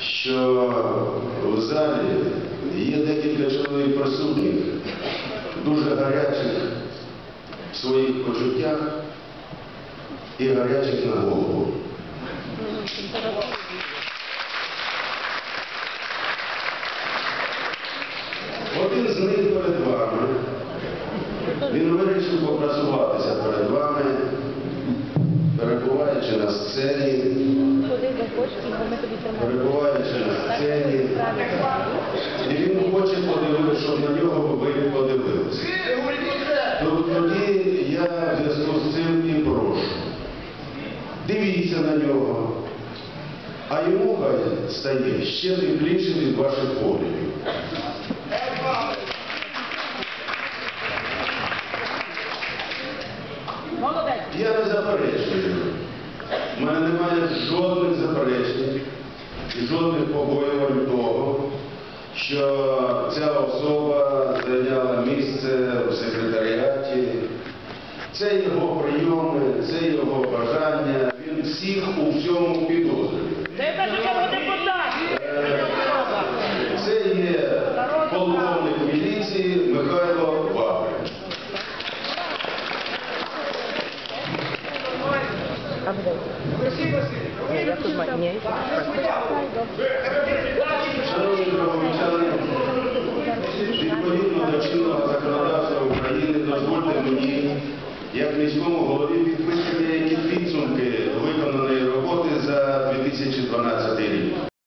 що в залі є декілька чоловік присутніх, дуже гарячих в своїх почуттях і гарячих на голову. Один з них перед вами. Він вирішив попрацюватися перед вами, перебуваючи на сцені, Куди захочеш, і ми тобі перебуваючи на сцені, і він хоче подивитися, щоб на нього ви подивилися. То- Тоді я в зв'язку з цим і прошу. Дивіться на нього, а йому хай стає ще тепліше від ваших поглядів. Я не заперечую. У мене немає жодних заперечень і жодних побоювань того, що ця особа зайняла місце в секретаріаті. Це його прийоми, це його бажання. Він всіх у всьому підозрює. Е, Це є полковник міліції Михайло А вы дайте. Нет, я тут мать. Нет, Відповідно до чинного законодавства України дозвольте мені, як міському голові, підписати які підсумки виконаної роботи.